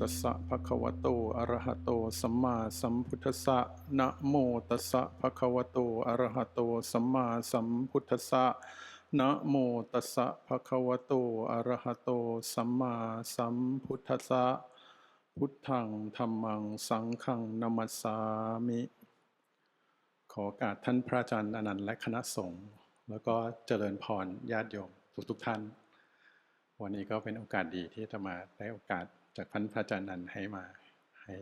ตัสสะภะคะวะโตอะระหะโตสัมมาสัมพุทธัสสะนะโมตัสสะภะคะวะโตอะระหะโตสัมมาสัมพุทธัสสะนะโมตัสสะภะคะวะโตอะระหะโตสัมมาสัมพุทธัสสะพุทธังธัมมังสังฆังนัมมัสสามิ ขอโอกาสท่านพระอาจารย์อนันต์และคณะสงฆ์แล้วก็เจริญพรญาติโยมทุกๆท่าน วันนี้ก็เป็นโอกาสดีที่จะมาได้โอกาส จากท่านพระอาจารย์นันให้มาให้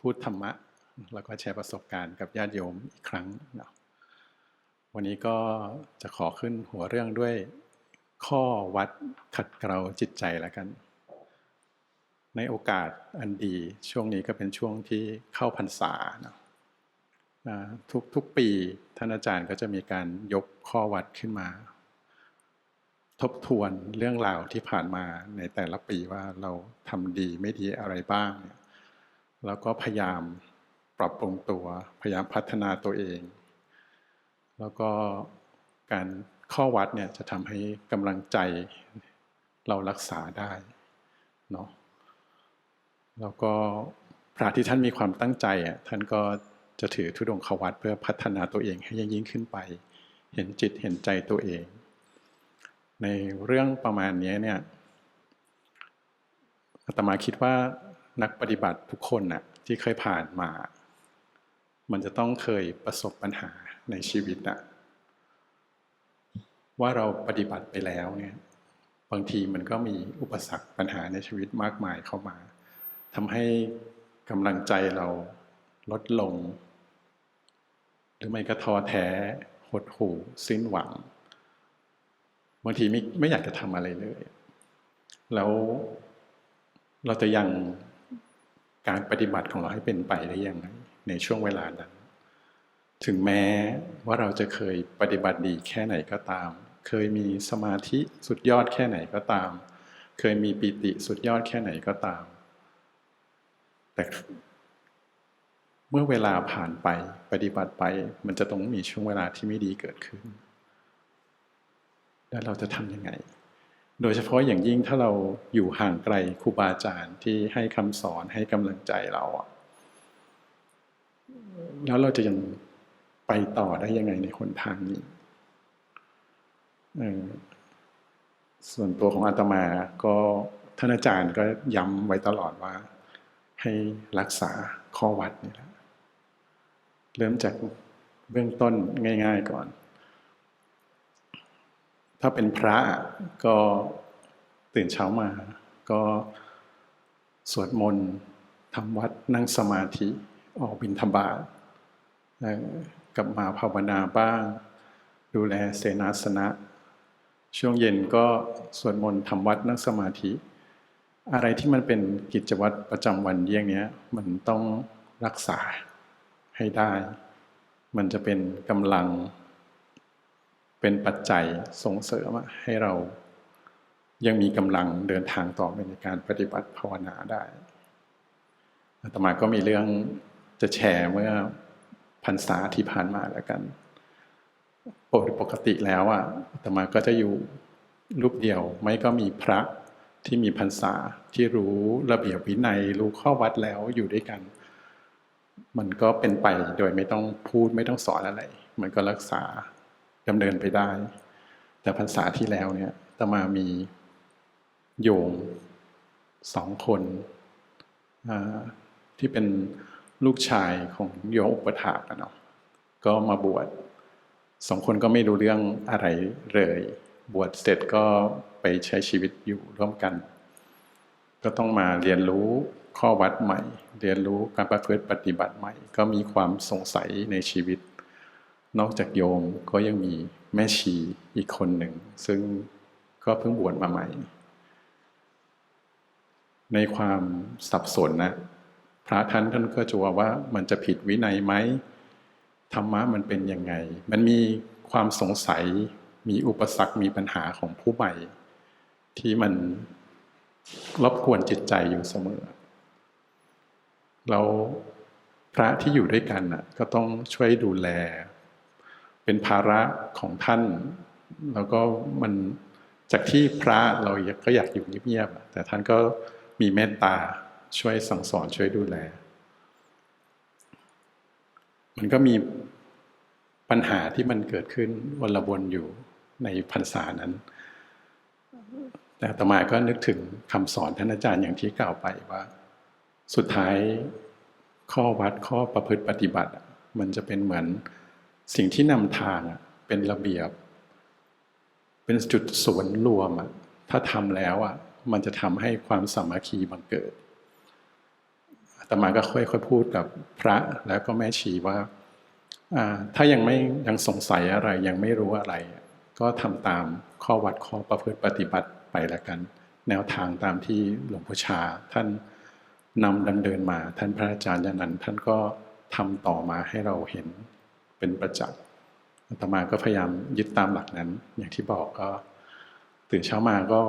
พูดธรรมะ แล้วก็แชร์ประสบการณ์กับญาติโยมอีกครั้งเนาะวันนี้ก็จะขอขึ้นหัวเรื่องด้วยข้อวัดขัดเกลาจิตใจแล้วกัน ในโอกาสอันดีช่วงนี้ก็เป็นช่วงที่เข้าพรรษาเนาะอ่าทุกทุกปีท่านอาจารย์ก็จะมีการยกข้อวัดขึ้นมา ทบทวนเรื่องราวที่ผ่านมาในแต่ละปีว่าเราทำดีไม่ดีอะไรบ้างเนี่ยแล้วก็พยายามปรับปรุงตัว พยายามพัฒนาตัวเอง แล้วก็การข้อวัดเนี่ยจะทำให้กำลังใจเรารักษาได้เนาะแล้วก็พระที่ท่านมีความตั้งใจอะท่านก็จะถือธุดงควัตเพื่อพัฒนาตัวเองให้ยิ่งยิ่งขึ้นไป เห็นจิตเห็นใจตัวเอง ในเรื่องประมาณนี้เนี่ยอาตมาคิดว่านักปฏิบัติทุกคนน่ะที่เคยผ่านมา มันจะต้องเคยประสบปัญหาในชีวิตน่ะว่าเราปฏิบัติไปแล้วเนี่ยบางทีมันก็มีอุปสรรคปัญหาในชีวิตมากมายเข้ามาทำให้กำลังใจเราลดลง หรือไม่ก็ท้อแท้หดหู่สิ้นหวัง บางทีไม่ไม่อยากจะทำอะไรเลย แล้วเราจะยังการปฏิบัติของเราให้เป็นไปได้ยังไงในช่วงเวลานั้น ถึงแม้ว่าเราจะเคยปฏิบัติดีแค่ไหนก็ตาม เคยมีสมาธิสุดยอดแค่ไหนก็ตาม เคยมีปิติสุดยอดแค่ไหนก็ตาม แต่เมื่อเวลาผ่านไปปฏิบัติไป มันจะต้องมีช่วงเวลาที่ไม่ดีเกิดขึ้น แล้วเราจะทำยังไง โดยเฉพาะอย่างยิ่งถ้าเราอยู่ห่างไกลครูบาอาจารย์ที่ให้คำสอนให้กำลังใจเราอะแล้วเราจะยังไปต่อได้ยังไงในหนทางนี้ส่วนตัวของอาตมาก็ท่านอาจารย์ก็ย้ำไว้ตลอดว่า ให้รักษาข้อวัดนี่แหละเริ่มจากเบื้องต้นง่าย ๆ ก่อน ถ้าเป็นพระก็ตื่นเช้ามา ก็สวดมนต์ทำวัดนั่งสมาธิออกบิณฑบาตกลับมาภาวนาบ้าง ดูแลเสนาสนะ ช่วงเย็นก็สวดมนต์ทำวัดนั่งสมาธิ อะไรที่มันเป็นกิจวัตรประจำวันเยี่ยงนี้มันต้องรักษาให้ได้ มันจะเป็นกำลัง เป็นปัจจัยส่งเสริมให้เรายังมีกำลังเดินทางต่อไปในการปฏิบัติภาวนาได้อาตมาก็มีเรื่องจะแชร์เมื่อพรรษาที่ผ่านมาแล้วกันปกติแล้วอะอาตมาก็จะอยู่รูปเดียว ไม่ก็มีพระที่มีพรรษาที่รู้ระเบียบวินัยรู้ข้อวัดแล้วอยู่ด้วยกัน มันก็เป็นไปโดยไม่ต้องพูดไม่ต้องสอนอะไร มันก็รักษา ดำเนินไปได้ แต่พรรษาที่แล้วเนี่ยตมามีโยมสองคนที่เป็นลูกชายของโยมอุปถากเนาะก็มาบวชสองคนก็ไม่รู้เรื่องอะไรเลย บวชเสร็จก็ไปใช้ชีวิตอยู่ร่วมกัน ก็ต้องมาเรียนรู้ข้อวัดใหม่ เรียนรู้การประพฤติปฏิบัติใหม่ ก็มีความสงสัยในชีวิต นอกจากโยมก็ยังมีแม่ชีอีกคนหนึ่ง ซึ่งก็เพิ่งบวชมาใหม่ ในความสับสนนะ พระท่านท่านก็จะว่าว่ามันจะผิดวินัยไหมธรรมะมันเป็นยังไง มันมีความสงสัยมีอุปสรรคมีปัญหาของผู้ใหม่ ที่มันรบกวนจิตใจอยู่เสมอ เราพระที่อยู่ด้วยกันน่ะก็ต้องช่วยดูแล เป็นภาระของท่าน แล้วก็มันจากที่พระเราก็อยากอยู่เงียบๆแต่ท่านก็มีเมตตาช่วยสั่งสอนช่วยดูแล มันก็มีปัญหาที่มันเกิดขึ้นวนละวนอยู่ในพรรษานั้น แต่ต่อมาก็นึกถึงคำสอนท่านอาจารย์อย่างที่กล่าวไปว่า สุดท้ายข้อวัดข้อประพฤติปฏิบัติ มันจะเป็นเหมือน สิ่งที่นำทางเป็นระเบียบ เป็นจุดศูนรวมถ้าทำแล้วอะมันจะทำให้ความสามัคคีบังเกิดแต่มาก็ค่อยๆพูดกับพระแล้วก็แม่ชีว่า ถ้ายังไม่ยังสงสัยอะไรยังไม่รู้อะไร ก็ทำตามข้อวัดข้อประพฤติปฏิบัติไปแล้วกัน แนวทางตามที่หลวงพ่อชา ท่านนำดำเนินมา ท่านพระอาจารย์ยานันท่านก็ทำต่อมาให้เราเห็น เป็นประจักษ์อาตมาก็พยายามยึดตามหลักนั้น อย่างที่บอกก็ตื่นเช้ามาก็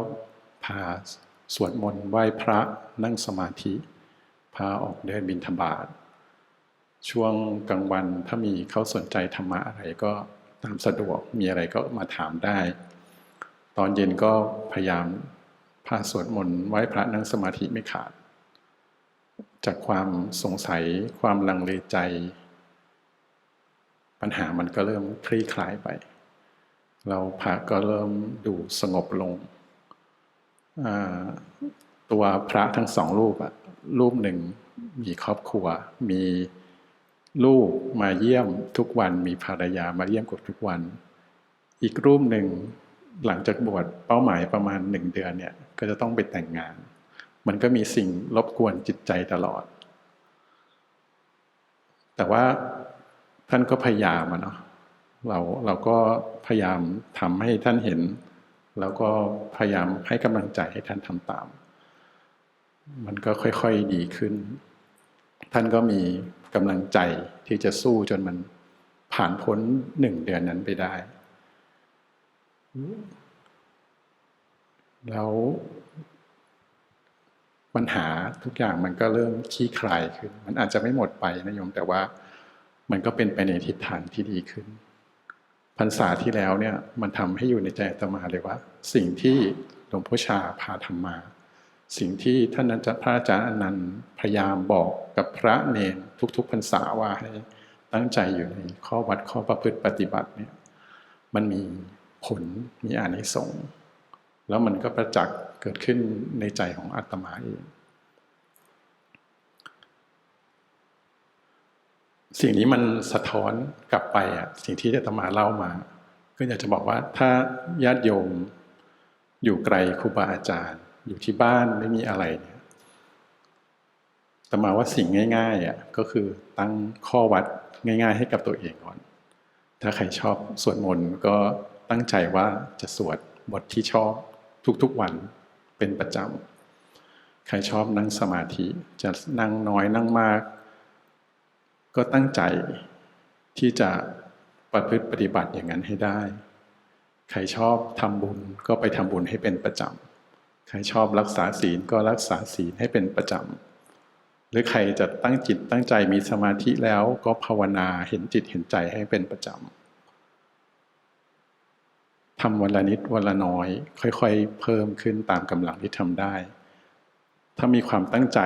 พาสวดมนต์ไหว้พระนั่งสมาธิ พาออกเดินบินธบาตช่วงกลางวันถ้ามีเขาสนใจธรรมะอะไรก็ตามสะดวกมีอะไรก็มาถามได้ ตอนเย็นก็พยายามพาสวดมนต์ไหว้พระนั่งสมาธิไม่ขาด จากความสงสัยความลังเลใจ ปัญหามันก็เริ่มคลี่คลายไป เราพระก็เริ่มดูสงบลง ตัวพระทั้งสองรูปอะรูปหนึ่งมีครอบครัว มีลูกมาเยี่ยมทุกวัน มีภรรยามาเยี่ยมกบทุกวัน อีกรูปหนึ่งหลังจากบวชเป้าหมายประมาณหนึ่งเดือนเนี่ยก็จะต้องไปแต่งงาน มันก็มีสิ่งรบกวนจิตใจตลอด แต่ว่า ท่านก็พยายามเนาะเราเราก็พยายามทำให้ท่านเห็น แล้วก็พยายามให้กำลังใจให้ท่านทำตาม มันก็ค่อยๆดีขึ้น ท่านก็มีกำลังใจที่จะสู้จนมันผ่านพ้นหนึ่งเดือนนั้นไปได้ แล้วปัญหาทุกอย่างมันก็เริ่มขี้คลายขึ้น มันอาจจะไม่หมดไปนะโยมแต่ว่า มันก็เป็นไปในทิศทางที่ดีขึ้นพรรษาที่แล้วเนี่ยมันทำให้อยู่ในใจตมาเลยว่า สิ่งที่หลวงพ่อชาพาทำมา สิ่งที่ท่านพระอาจารย์อนันต์พยายามบอกกับพระเนรทุกๆพรรษาว่าให้ตั้งใจอยู่ในข้อวัดข้อประพฤติปฏิบัติเนี่ยมันมีผลมีอานิสงส์แล้วมันก็ประจักษ์เกิดขึ้นในใจของอาตมาเอง สิ่งนี้มันสะท้อนกลับไปอะสิ่งที่อาตมาเล่ามา ก็อยากจะบอกว่าถ้าญาติโยมอยู่ไกลครูบาอาจารย์ อยู่ที่บ้านไม่มีอะไรเนี่ยตมาว่าสิ่งง่ายๆอะก็คือตั้งข้อวัดง่าย ๆ ให้กับตัวเองก่อน ถ้าใครชอบสวดมนต์ก็ตั้งใจว่าจะสวดบทที่ชอบทุกๆวันเป็นประจำใครชอบนั่งสมาธิจะนั่งน้อยนั่งมาก ก็ตั้งใจที่จะประพฤติปฏิบัติอย่างนั้นให้ได้ ใครชอบทำบุญก็ไปทำบุญให้เป็นประจำ ใครชอบรักษาศีลก็รักษาศีลให้เป็นประจำ หรือใครจะตั้งจิตตั้งใจมีสมาธิแล้วก็ภาวนาเห็นจิตเห็นใจให้เป็นประจำ ทำวันละนิดวันละน้อย ค่อยๆ เพิ่มขึ้นตามกำลังที่ทำได้ ถ้ามีความตั้งใจ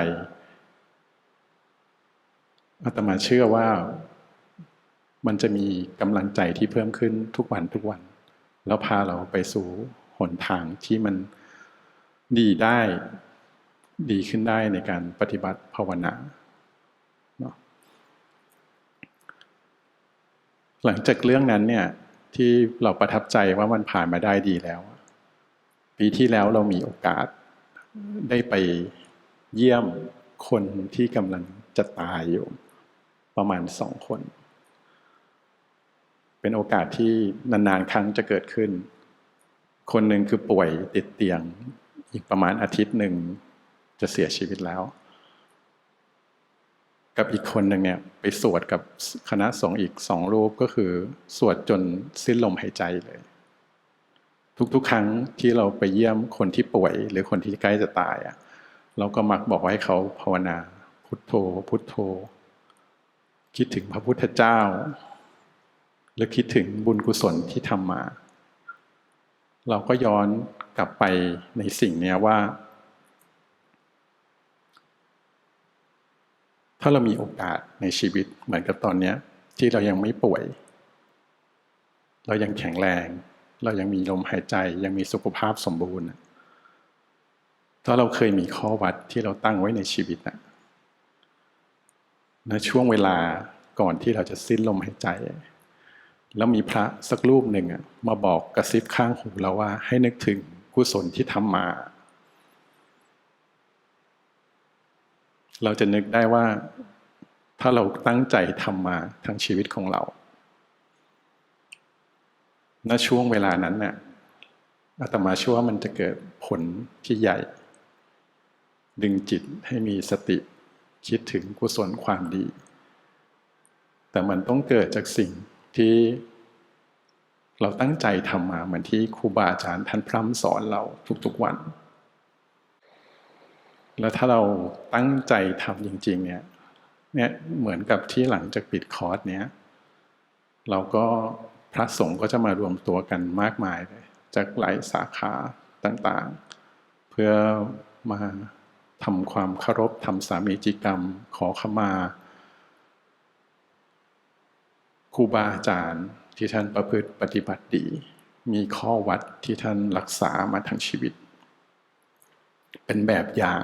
อาตมาเชื่อว่ามันจะมีกำลังใจที่เพิ่มขึ้นทุกวันทุกวัน แล้วพาเราไปสู่หนทางที่มันดีได้ดีขึ้นได้ในการปฏิบัติภาวนาเนาะหลังจากเรื่องนั้นเนี่ยที่เราประทับใจว่ามันผ่านมาได้ดีแล้ว ปีที่แล้วเรามีโอกาสได้ไปเยี่ยมคนที่กำลังจะตายอยู่ ประมาณสองคน เป็นโอกาสที่นานๆครั้งจะเกิดขึ้น คนหนึ่งคือป่วยติดเตียง อีกประมาณอาทิตย์หนึ่งจะเสียชีวิตแล้ว กับอีกคนหนึ่งเนี่ยไปสวดกับคณะสงฆ์อีกสองรูปก็คือ สวดจนสิ้นลมหายใจเลย ทุกๆ ครั้งที่เราไปเยี่ยมคนที่ป่วย หรือคนที่ใกล้จะตายอะเราก็มักบอกว่าให้เขาภาวนาพุทโธ พุทโธ คิดถึงพระพุทธเจ้าหรือคิดถึงบุญกุศลที่ทำมา เราก็ย้อนกลับไปในสิ่งนี้ว่า ถ้าเรามีโอกาสในชีวิตเหมือนกับตอนนี้ที่เรายังไม่ป่วย เรายังแข็งแรง เรายังมีลมหายใจ ยังมีสุขภาพสมบูรณ์ถ้าเราเคยมีข้อวัดที่เราตั้งไว้ในชีวิตนะ ในช่วงเวลาก่อนที่เราจะสิ้นลมหายใจ แล้วมีพระสักรูปหนึ่งมาบอกกระซิบข้างหูเราว่าให้นึกถึงกุศลที่ทำมา เราจะนึกได้ว่าถ้าเราตั้งใจทำมาทั้งชีวิตของเรา ณ ช่วงเวลานั้นน่ะอาตมาเชื่อว่ามันจะเกิดผลที่ใหญ่ ดึงจิตให้มีสติ คิดถึงกุศลความดี แต่มันต้องเกิดจากสิ่งที่เราตั้งใจทำมาเหมือนที่ครูบาอาจารย์ท่านพร่ำสอนเราทุกๆวัน แล้วถ้าเราตั้งใจทำจริง ๆ เนี่ยเนี่ยเหมือนกับที่หลังจากปิดคอร์สเนี้ยเราก็พระสงฆ์ก็จะมารวมตัวกันมากมายเลยจากหลายสาขาต่างๆ เพื่อมา ทำความเคารพทำสามีจิกรรม ขอขมาครูบาอาจารย์ที่ท่านประพฤติปฏิบัติดี มีข้อวัดที่ท่านรักษามาทั้งชีวิต เป็นแบบอย่าง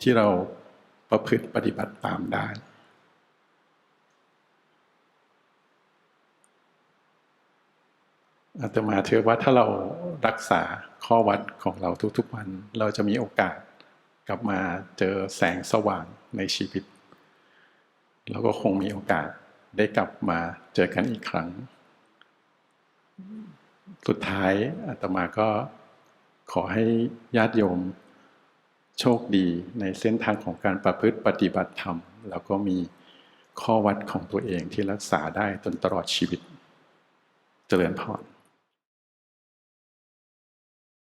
ที่เราประพฤติปฏิบัติตามได้ อาตมาเชื่อว่าถ้าเรารักษาข้อวัดของเราทุกๆวัน เราจะมีโอกาส กลับมาเจอแสงสว่างในชีวิตเราก็คงมีโอกาสได้กลับมาเจอกันอีกครั้ง สุดท้ายอาตมาก็ขอให้ญาติโยมโชคดีในเส้นทางของการประพฤติปฏิบัติธรรม แล้วก็มีข้อวัดของตัวเองที่รักษาได้จนตลอดชีวิต เจริญพร